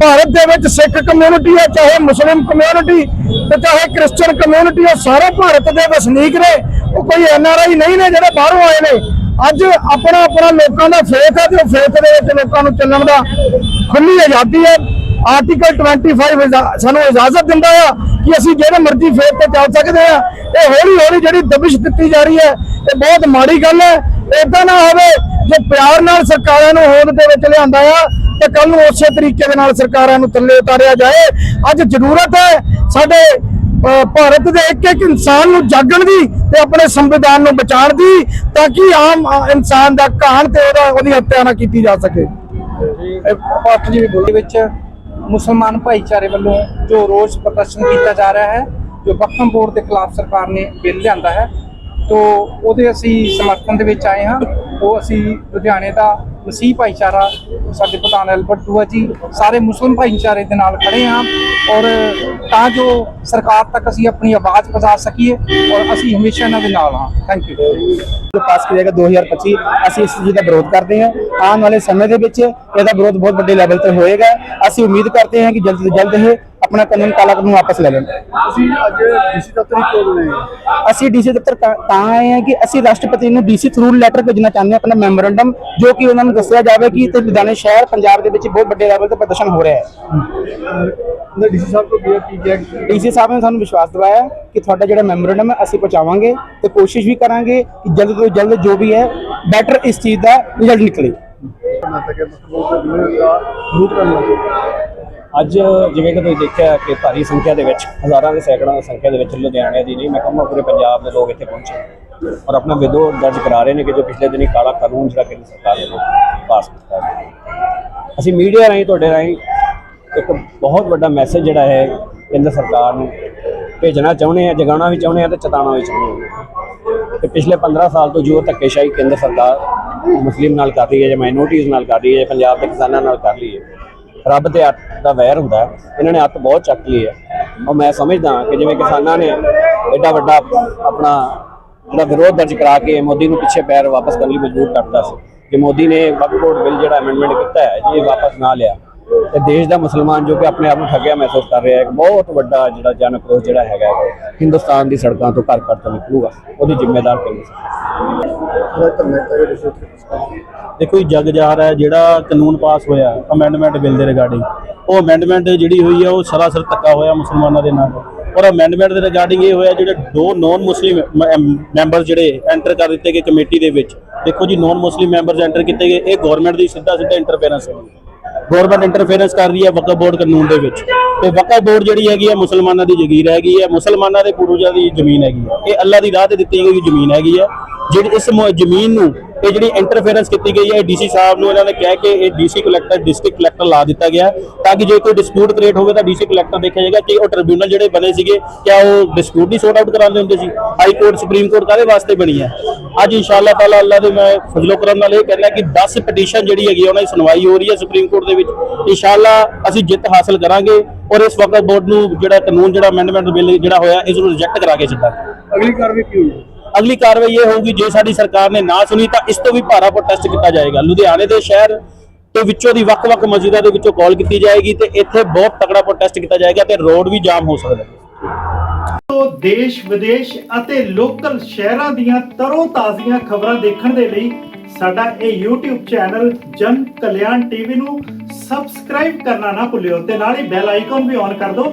ਭਾਰਤ ਦੇ ਵਿੱਚ ਸਿੱਖ ਕਮਿਊਨਿਟੀ ਹੈ, ਚਾਹੇ ਮੁਸਲਿਮ ਕਮਿਊਨਿਟੀ ਤੇ ਚਾਹੇ ਕ੍ਰਿਸਚੀਅਨ ਕਮਿਊਨਿਟੀ ਉਹ ਸਾਰੇ ਭਾਰਤ ਦੇ ਵਸਨੀਕ ਨੇ। ਉਹ ਕੋਈ ਐੱਨ ਆਰ ਆਈ ਨਹੀਂ ਨੇ ਜਿਹੜੇ ਬਾਹਰੋਂ ਆਏ ਨੇ। ਅੱਜ ਆਪਣਾ ਆਪਣਾ ਲੋਕਾਂ ਦਾ ਫੇਥ ਹੈ ਤੇ ਉਹ ਫੇਥ ਦੇ ਵਿੱਚ ਲੋਕਾਂ ਨੂੰ ਚੱਲਣ ਦਾ ਖੁੱਲੀ ਆਜ਼ਾਦੀ ਹੈ। ਆਰਟੀਕਲ 25 ਇਜਾ- ਸਾਨੂੰ ਇਜਾਜ਼ਤ ਦਿੰਦਾ ਆ ਕਿ ਅਸੀਂ ਜਿਹੜੇ ਮਰਜ਼ੀ ਫੇਥ ਤੇ ਚੱਲ ਸਕਦੇ ਆ ਇਹ ਹੌਲੀ ਹੌਲੀ ਜਿਹੜੀ ਦਬਿਸ਼ ਦਿੱਤੀ ਜਾ ਰਹੀ ਹੈ, ਇਹ ਬਹੁਤ ਮਾੜੀ ਗੱਲ ਹੈ। ਏਦਾਂ ਨਾ ਹੋਵੇ, ਜੇ ਪਿਆਰ ਨਾਲ ਸਰਕਾਰਾਂ ਨੂੰ ਹੋਂਦ ਦੇ ਵਿੱਚ ਲਿਆਂਦਾ ਆ ਤੇ ਕੱਲ ਨੂੰ ਉਸੇ ਤਰੀਕੇ ਦੇ ਨਾਲ ਸਰਕਾਰਾਂ ਨੂੰ ਥੱਲੇ ਉਤਾਰਿਆ ਜਾਏ। ਅੱਜ ਜ਼ਰੂਰਤ ਹੈ ਸਾਡੇ ਭਾਰਤ ਦੇ ਇੱਕ ਇੱਕ ਇਨਸਾਨ ਨੂੰ ਜਾਗਣ ਦੀ ਤੇ ਆਪਣੇ ਸੰਵਿਧਾਨ ਨੂੰ ਬਚਾਉਣ ਦੀ ਤਾਂ ਕਿ ਆਮ ਇਨਸਾਨ ਦਾ ਘਾਣ ਤੇ ਉਹਦਾ, ਉਹਦੀ ਹੱਤਿਆ ਨਾ ਕੀਤੀ ਜਾ ਸਕੇ। ਭਾਰਤ ਜੀ ਦੇ ਵਿੱਚ ਮੁਸਲਮਾਨ ਭਾਈਚਾਰੇ ਵੱਲੋਂ ਜੋ ਰੋਸ ਪ੍ਰਦਰਸ਼ਨ ਕੀਤਾ ਜਾ ਰਿਹਾ ਹੈ, ਜੋ ਵਕਫ ਬੋਰਡ ਦੇ ਖਿਲਾਫ ਸਰਕਾਰ ਨੇ ਬਿੱਲ ਲਿਆਂਦਾ ਹੈ, ਤੋਂ ਉਹਦੇ ਅਸੀਂ ਸਮਰਥਨ ਦੇ ਵਿੱਚ ਆਏ ਹਾਂ। ਉਹ ਅਸੀਂ ਲੁਧਿਆਣੇ ਦਾ ਮਸੀਹ ਭਾਈਚਾਰਾ ਸਾਡੇ ਪ੍ਰਧਾਨ ਐਲਬਰਟ ਟੂਆ ਜੀ, ਸਾਰੇ ਮੁਸਲਮ ਭਾਈਚਾਰੇ ਦੇ ਨਾਲ ਖੜੇ ਹਾਂ ਔਰ ਤਾਂ ਜੋ ਸਰਕਾਰ ਤੱਕ ਅਸੀਂ ਆਪਣੀ ਆਵਾਜ਼ ਪਹੁੰਚਾ ਸਕੀਏ ਔਰ ਅਸੀਂ ਹਮੇਸ਼ਾ ਇਹਨਾਂ ਦੇ ਨਾਲ ਹਾਂ। ਥੈਂਕ ਯੂ ਪਾਸ ਕੀਤਾ ਜਾਏਗਾ 2025 ਅਸੀਂ ਇਸ ਚੀਜ਼ ਦਾ ਵਿਰੋਧ ਕਰਦੇ ਹਾਂ। ਆਉਣ ਵਾਲੇ ਸਮੇਂ ਦੇ ਵਿੱਚ ਇਹਦਾ ਵਿਰੋਧ ਬਹੁਤ ਵੱਡੇ ਲੈਵਲ ਤੇ ਹੋਏਗਾ। ਅਸੀਂ ਉਮੀਦ ਕਰਦੇ ਹਾਂ ਕਿ ਜਲਦ ਤੋਂ ਜਲਦ ਇਹ ਆਪਣਾ ਕਾਨੂੰਨ ਕਾਲਾ ਕਾਨੂੰਨ ਵਾਪਸ ਲੈ ਲੈਣ ਅਸੀਂ ਅੱਜ ਡੀਸੀ ਦਫ਼ਤਰ ਹੀ ਕੋਲ ਨੇ ਅਸੀਂ ਡੀਸੀ ਦਫ਼ਤਰ ਤਾਂ ਤਾਂ ਆਏ ਹਾਂ ਕਿ ਅਸੀਂ ਰਾਸ਼ਟਰਪਤੀ ਨੂੰ ਡੀਸੀ ਥਰੂ ਲੈਟਰ ਭੇਜਣਾ ਚਾਹੁੰਦੇ ਹਾਂ ਆਪਣਾ ਮੈਮੋਰੰਡਮ ਜੋ ਕਿ ਉਹਨਾਂ ਨੂੰ ਦੱਸਿਆ ਜਾਵੇ ਕਿ ਤੇ ਲੁਧਿਆਣੇ ਸ਼ਹਿਰ ਪੰਜਾਬ ਦੇ ਵਿੱਚ ਬਹੁਤ ਵੱਡੇ ਲੈਵਲ ਤੇ ਪ੍ਰਦਰਸ਼ਨ ਹੋ ਰਿਹਾ ਹੈ। ਨੇ ਡੀਸੀ ਸਾਹਿਬ ਤੋਂ ਕੀ ਕੀ ਕਿਹਾ ਡੀਸੀ ਸਾਹਿਬ ਨੇ ਸਾਨੂੰ ਵਿਸ਼ਵਾਸ ਦਿਵਾਇਆ ਕਿ ਤੁਹਾਡਾ ਜਿਹੜਾ ਮੈਮੋਰੰਡਮ ਹੈ ਅਸੀਂ ਪਹੁੰਚਾਵਾਂਗੇ ਤੇ ਕੋਸ਼ਿਸ਼ ਵੀ ਕਰਾਂਗੇ ਕਿ ਜਲਦ ਤੋਂ ਜਲਦ ਜੋ ਵੀ ਹੈ ਬੈਟਰ ਇਸ ਚੀਜ਼ ਦਾ ਰਿਜ਼ਲਟ ਨਿਕਲੇ। ਕਰਨਾ ਤੱਕ ਮਤਲਬ ਦਾ ਰੂਟ ਕਰਨਾ ਅੱਜ ਜਿਵੇਂ ਕਿ ਤੁਸੀਂ ਦੇਖਿਆ ਕਿ ਭਾਰੀ ਸੰਖਿਆ ਦੇ ਵਿੱਚ, ਹਜ਼ਾਰਾਂ ਦੇ ਸੈਂਕੜਾਂ ਦੀ ਸੰਖਿਆ ਦੇ ਵਿੱਚ ਲੁਧਿਆਣੇ ਦੀ ਨਹੀਂ, ਮੈਂ ਕਹਾਂ ਪੂਰੇ ਪੰਜਾਬ ਦੇ ਲੋਕ ਇੱਥੇ ਪਹੁੰਚੇ ਔਰ ਆਪਣਾ ਵਿਦਰੋਹ ਦਰਜ ਕਰਾ ਰਹੇ ਨੇ ਕਿ ਜੋ ਪਿਛਲੇ ਦਿਨੀ ਕਾਲਾ ਕਾਨੂੰਨ ਜਿਹੜਾ ਕੇਂਦਰ ਸਰਕਾਰ ਨੇ ਪਾਸ ਕੀਤਾ ਅਸੀਂ ਮੀਡੀਆ ਰਾਹੀਂ, ਤੁਹਾਡੇ ਰਾਹੀਂ ਇੱਕ ਬਹੁਤ ਵੱਡਾ ਮੈਸੇਜ ਜਿਹੜਾ ਹੈ ਕੇਂਦਰ ਸਰਕਾਰ ਨੂੰ ਭੇਜਣਾ ਚਾਹੁੰਦੇ ਆ ਜਗਾਉਣਾ ਵੀ ਚਾਹੁੰਦੇ ਆ ਤੇ ਚਤਾਉਣਾ ਵੀ ਚਾਹੁੰਦੇ ਆ ਕਿ ਪਿਛਲੇ 15 ਸਾਲ ਤੋਂ ਜੋ ਧੱਕੇਸ਼ਾਹੀ ਕੇਂਦਰ ਸਰਕਾਰ ਮੁਸਲਿਮ ਨਾਲ ਕਰ ਰਹੀ ਹੈ ਜਾਂ ਮਾਈਨੋਰਟੀਜ਼ ਨਾਲ ਕਰ ਰਹੀ ਹੈ ਜਾਂ ਪੰਜਾਬ ਦੇ ਕਿਸਾਨਾਂ ਨਾਲ ਕਰ ਰਹੀ ਹੈ ਰੱਬ ਤੇ ਅੱਤ ਦਾ ਵੈਰ ਹੁੰਦਾ ਇਹਨਾਂ ਨੇ ਅੱਤ ਬਹੁਤ ਚੱਕ ਲਈ ਹੈ। ਔਰ ਮੈਂ ਸਮਝਦਾ ਕਿ ਜਿਵੇਂ ਕਿਸਾਨਾਂ ਨੇ ਐਡਾ ਵੱਡਾ ਆਪਣਾ ਜਿਹੜਾ ਵਿਰੋਧ ਦਰਜ ਕਰਾ ਕੇ ਮੋਦੀ ਨੂੰ ਪਿੱਛੇ ਪੈਰ ਵਾਪਸ ਕਰਨ ਲਈ ਮਜਬੂਰ ਕਰਤਾ ਸੀ, ਕਿ ਮੋਦੀ ਨੇ ਵਕਫ ਬੋਰਡ ਬਿੱਲ ਜਿਹੜਾ ਅਮੈਂਡਮੈਂਟ ਕੀਤਾ ਹੈ ਜੇ ਵਾਪਸ ਨਾ ਲਿਆ। ਤੇ ਦੇਸ਼ ਦਾ ਮੁਸਲਮਾਨ ਜੋ ਕਿ ਆਪਣੇ ਆਪ ਨੂੰ ਠੱਗਿਆ ਮਹਿਸੂਸ ਕਰ ਰਿਹਾ ਹੈ ਇੱਕ ਬਹੁਤ ਵੱਡਾ ਜਿਹੜਾ ਜਨ ਆਕਰੋਸ਼ ਜਿਹੜਾ ਹੈਗਾ ਹੈ, ਹਿੰਦੁਸਤਾਨ ਦੀ ਸੜਕਾਂ ਤੋਂ ਘਰ ਘਰ ਤੋਂ ਨਿਕਲੂਗਾ ਉਹਦੀ ਜ਼ਿੰਮੇਦਾਰ ਕੇਂਦਰ ਸਰਕਾਰ ਦੇਖੋ ਜੀ ਜਗ ਜਾਹਰ ਹੈ ਜਿਹੜਾ ਕਾਨੂੰਨ ਪਾਸ ਹੋਇਆ ਅਮੈਂਡਮੈਂਟ ਬਿੱਲ ਦੇ ਰਿਗਾਰਡਿੰਗ ਉਹ ਅਮੈਂਡਮੈਂਟ ਜਿਹੜੀ ਹੋਈ ਹੈ ਉਹ ਸਰਾਸਰ ਧੱਕਾ ਹੋਇਆ ਮੁਸਲਮਾਨਾਂ ਦੇ ਨਾਲ। ਔਰ ਅਮੈਂਡਮੈਂਟ ਦੇ ਰਿਗਾਰਡਿੰਗ ਇਹ ਹੋਇਆ ਜਿਹੜੇ ਦੋ ਨੌਨ ਮੁਸਲਿਮ ਮੈਂਬਰ ਜਿਹੜੇ ਐਂਟਰ ਕਰ ਦਿੱਤੇ ਗਏ ਕਮੇਟੀ ਦੇ ਵਿੱਚ। ਦੇਖੋ ਜੀ ਨੌਨ ਮੁਸਲਿਮ ਮੈਂਬਰਸ ਐਂਟਰ ਕੀਤੇ ਗਏ ਇਹ ਗਵਰਨਮੈਂਟ ਦੀ ਸਿੱਧਾ ਸਿੱਧਾ ਇੰਟਰਫੇਰੈਂਸ ਹੈ ਗਵਰਨਮੈਂਟ ਇੰਟਰਫੇਰੈਂਸ ਕਰ ਰਹੀ ਹੈ ਵਕਫ ਬੋਰਡ ਕਾਨੂੰਨ ਦੇ ਵਿੱਚ। ਤੇ ਵਕਫ ਬੋਰਡ ਜਿਹੜੀ ਹੈਗੀ ਹੈ ਮੁਸਲਮਾਨਾਂ ਦੀ ਜ਼ਗੀਰ ਹੈਗੀ ਹੈ ਮੁਸਲਮਾਨਾਂ ਦੇ ਪੂਰਵਜਾਂ ਦੀ ਜ਼ਮੀਨ ਹੈਗੀ ਹੈ ਇਹ ਅੱਲਾ ਦੀ ਰਾਹ ਤੇ ਦਿੱਤੀ ਗਈ ਜ਼ਮੀਨ ਹੈਗੀ ਹੈ ਜਿਹੜੀ ਇਸ ਜ਼ਮੀਨ ਨੂੰ ਇਹ ਜਿਹੜੀ ਇੰਟਰਫੇਰੈਂਸ ਕੀਤੀ ਗਈ ਹੈ ਡੀਸੀ ਸਾਹਿਬ ਨੂੰ ਇਹਨਾਂ ਨੇ ਕਹਿ ਕੇ ਇਹ ਡੀਸੀ ਕਲੈਕਟਰ ਡਿਸਟ੍ਰਿਕਟ ਕਲੈਕਟਰ ਲਾ ਦਿੱਤਾ ਗਿਆ ਤਾਂ ਕਿ ਜੇ ਕੋਈ ਡਿਸਪਿਊਟ ਕ੍ਰੀਏਟ ਹੋਵੇ ਤਾਂ ਡੀਸੀ ਕਲੈਕਟਰ ਦੇਖਿਆ ਜਾਏਗਾ ਕਿ ਉਹ ਟ੍ਰਿਬਿਊਨਲ ਜਿਹੜੇ ਬਣੇ ਸੀਗੇ, ਕਿਆ ਉਹ ਡਿਸਪਿਊਟ ਦੀ ਸੌਟ ਆਊਟ ਕਰਾਉਂਦੇ ਹੁੰਦੇ ਸੀ? ਹਾਈ ਕੋਰਟ ਸੁਪਰੀਮ ਕੋਰਟ ਕਾਹਦੇ ਵਾਸਤੇ ਬਣੀ ਹੈ? ਅੱਜ ਇਨਸ਼ਾਅੱਲਾ ਤਾਲਾ ਅੱਲਾ ਦੇ ਮੈਂ ਫਜ਼ਲੋ ਕਰਮ ਨਾਲ ਇਹ ਕਹਿਣਾ ਕਿ 10 ਪਟੀਸ਼ਨ ਜਿਹੜੀ ਹੈਗੀ ਉਹਨਾਂ ਦੀ ਸੁਣਵਾਈ ਹੋ ਰਹੀ ਹੈ ਸੁਪਰੀਮ ਕੋਰਟ ਦੇ ਵਿੱਚ। ਇਨਸ਼ਾਅੱਲਾ ਅਸੀਂ ਜਿੱਤ ਹਾਸਲ ਕਰਾਂਗੇ ਔਰ ਇਸ ਵਕਤ ਬੋਰਡ ਨੂੰ ਜਿਹੜਾ ਕਾਨੂੰਨ, ਜਿਹੜਾ ਅਮੈਂਡਮੈਂਟ ਬਿੱਲ ਜਿਹੜਾ ਹੋਇਆ, ਇਸ ਨੂੰ ਰਿਜੈਕਟ ਕਰਾ ਕੇ ਛੱਡਾਂਗੇ ਅਗਲੀ ਕਾਰਵਾਈ ਕੀ ਹੋਈ ਅਗਲੀ ਕਾਰਵਾਈ ਇਹ ਹੋਊਗੀ, ਜੇ ਸਾਡੀ ਸਰਕਾਰ ਨੇ ਨਾ ਸੁਣੀ ਤਾਂ ਇਸ ਤੋਂ ਵੀ ਭਾਰਾ ਪ੍ਰੋਟੈਸਟ ਕੀਤਾ ਜਾਏਗਾ। ਲੁਧਿਆਣੇ ਦੇ ਸ਼ਹਿਰ ਦੇ ਵਿੱਚੋਂ ਦੀ ਵੱਖ-ਵੱਖ ਮਸਜਿਦਾਂ ਦੇ ਵਿੱਚੋਂ ਕਾਲ ਕੀਤੀ ਜਾਏਗੀ ਤੇ ਇੱਥੇ ਬਹੁਤ ਤਕੜਾ ਪ੍ਰੋਟੈਸਟ ਕੀਤਾ ਜਾਏਗਾ ਤੇ ਰੋਡ ਵੀ ਜਾਮ ਹੋ ਸਕਦਾ ਹੈ। ਦੇਸ਼, ਵਿਦੇਸ਼ ਅਤੇ ਲੋਕਲ ਸ਼ਹਿਰਾਂ ਦੀਆਂ ਤਰੋ ਤਾਜ਼ੀਆਂ ਖਬਰਾਂ ਦੇਖਣ ਦੇ ਲਈ ਸਾਡਾ ਇਹ YouTube ਚੈਨਲ ਜਨ ਕਲਿਆਣ ਟੀਵੀ ਨੂੰ ਸਬਸਕ੍ਰਾਈਬ ਕਰਨਾ ਨਾ ਭੁੱਲਿਓ ਤੇ ਨਾਲ ਹੀ ਬੈਲ ਆਈਕਨ ਵੀ ਔਨ ਕਰ ਦਿਓ।